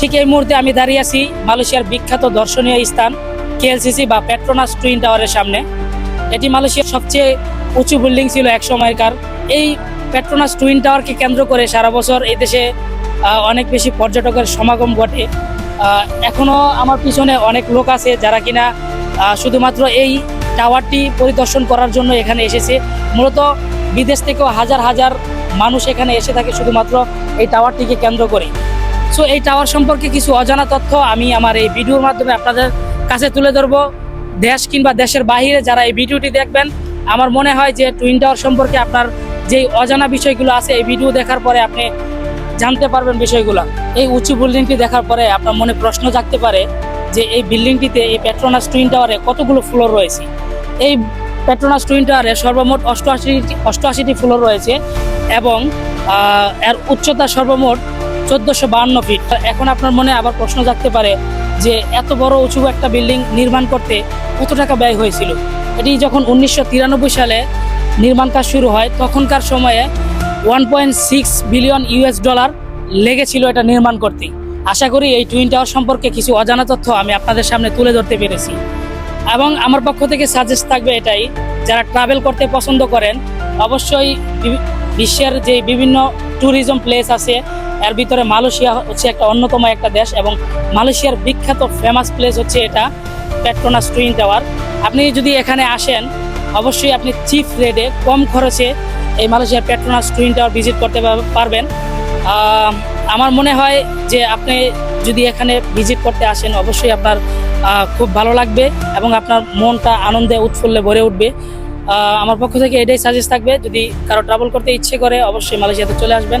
ঠিক এই মুহূর্তে আমি দাঁড়িয়ে আছি মালয়েশিয়ার বিখ্যাত দর্শনীয় স্থান কেএলসিসি বা পেট্রোনাস টুইন টাওয়ারের সামনে। এটি মালয়েশিয়ার সবচেয়ে উঁচু বিল্ডিং ছিল এক সময়কার এই পেট্রোনাস টুইন টাওয়ারকে কেন্দ্র করে সারা বছর এই দেশে অনেক বেশি পর্যটকের সমাগম ঘটে। এখনও আমার পিছনে অনেক লোক আছে যারা কিনা শুধুমাত্র এই টাওয়ারটি পরিদর্শন করার জন্য এখানে এসেছে। মূলত বিদেশ থেকেও হাজার হাজার মানুষ এখানে এসে থাকে শুধুমাত্র এই টাওয়ারটিকে কেন্দ্র করে সো এই টাওয়ার সম্পর্কে কিছু অজানা তথ্য আমি আমার এই ভিডিওর মাধ্যমে আপনাদের কাছে তুলে ধরবো। দেশ কিংবা দেশের বাইরে যারা এই ভিডিওটি দেখবেন, আমার মনে হয় যে টুইন টাওয়ার সম্পর্কে আপনার যেই অজানা বিষয়গুলো আছে, এই ভিডিও দেখার পরে আপনি জানতে পারবেন বিষয়গুলো। এই উঁচু বিল্ডিংটি দেখার পরে আপনার মনে প্রশ্ন জাগতে পারে যে এই বিল্ডিংটিতে এই পেট্রোনাস টুইন টাওয়ারে কতগুলো ফ্লোর রয়েছে? এই পেট্রোনাস টুইন টাওয়ারে সর্বমোট অষ্টআশি, অষ্টআশিটি ফ্লোর রয়েছে এবং এর উচ্চতা সর্বমোট চোদ্দোশো বাহান্ন ফিট এখন আপনার মনে আবার প্রশ্ন জাগতে পারে যে এত বড় উঁচু একটা বিল্ডিং নির্মাণ করতে কত টাকা ব্যয় হয়েছিল? এটি যখন উনিশশো তিরানব্বই সালে নির্মাণ কাজ শুরু হয়, তখনকার সময়ে one point six billion US dollar লেগেছিল এটা নির্মাণ করতে। আশা করি এই টুইন টাওয়ার সম্পর্কে কিছু অজানা তথ্য আমি আপনাদের সামনে তুলে ধরতে পেরেছি। এবং আমার পক্ষ থেকে সাজেস্ট থাকবে এটাই, যারা ট্রাভেল করতে পছন্দ করেন, অবশ্যই বিশ্বের যে বিভিন্ন ট্যুরিজম প্লেস আছে এর ভিতরে মালয়েশিয়া হচ্ছে একটা অন্যতম একটা দেশ এবং মালয়েশিয়ার বিখ্যাত ফেমাস প্লেস হচ্ছে এটা পেট্রোনাস টুইন টাওয়ার আপনি যদি এখানে আসেন, অবশ্যই আপনি চিপ রেটে কম খরচে এই মালয়েশিয়ার পেট্রোনাস টুইন টাওয়ার ভিজিট করতে পারবেন। আমার মনে হয় যে আপনি যদি এখানে ভিজিট করতে আসেন, অবশ্যই আপনার খুব ভালো লাগবে এবং আপনার মনটা আনন্দে, উৎফুল্লে ভরে উঠবে। আমার পক্ষ থেকে এটাই সাজেস্ট থাকবে। যদি কারও ট্রাভেল করতে ইচ্ছে করে, অবশ্যই মালয়েশিয়াতে চলে আসবেন।